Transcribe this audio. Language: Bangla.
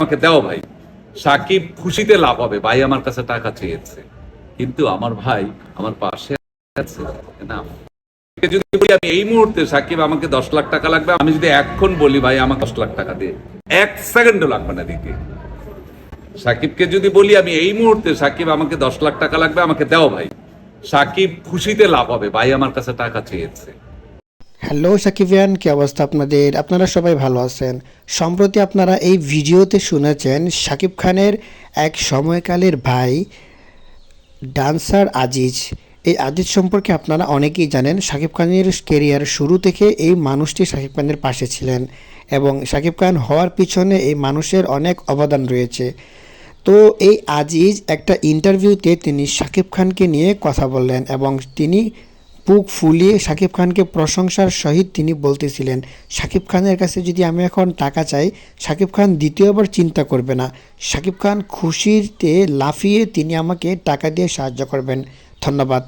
আমাকে দাও ভাই। সাকিব খুশিতে লাভ হবে। ভাই আমার কাছে টাকা চেয়েছে। কিন্তু আমার ভাই আমার পাশে আছে। না যদি আমি এই মুহূর্তে সাকিব আমাকে দশ লাখ টাকা লাগবে, আমি যদি এখন বলি ভাই আমাকে দশ লাখ টাকা দিয়ে এক সেকেন্ডও লাগবে না দিতে সাকিবকে যদি বলি আমি এই মুহূর্তে সাকিব আমাকে দশ লাখ টাকা লাগবে, আমাকে দাও ভাই। সাকিব খুশিতে লাভ হবে। ভাই আমার কাছে টাকা চেয়েছে। হ্যালো সাকিবিয়ান, কি অবস্থা আপনাদের? আপনারা সবাই ভালো আছেন। সম্প্রতি আপনারা এই ভিডিওতে শুনেছেন সাকিব খানের এক সময়কালের ভাই, ডান্সার আজিজ। এই আজিজ সম্পর্কে আপনারা অনেকেই জানেন, সাকিব খানের কেরিয়ার শুরু থেকে এই মানুষটি সাকিব খানের পাশে ছিলেন এবং সাকিব খান হওয়ার পিছনে এই মানুষের অনেক অবদান রয়েছে। তো এই আজিজ একটা ইন্টারভিউতে তিনি সাকিব খানকে নিয়ে কথা বললেন এবং তিনি বুক ফুলিয়ে শাকিব খানকে প্রশংসার সহিত তিনি বলতেছিলেন শাকিব খানের কাছে যদি আমি এখন টাকা চাই শাকিব খান দ্বিতীয়বার চিন্তা করবে না। শাকিব খান খুশিতে লাফিয়ে তিনি আমাকে টাকা দিয়ে সাহায্য করবেন। ধন্যবাদ।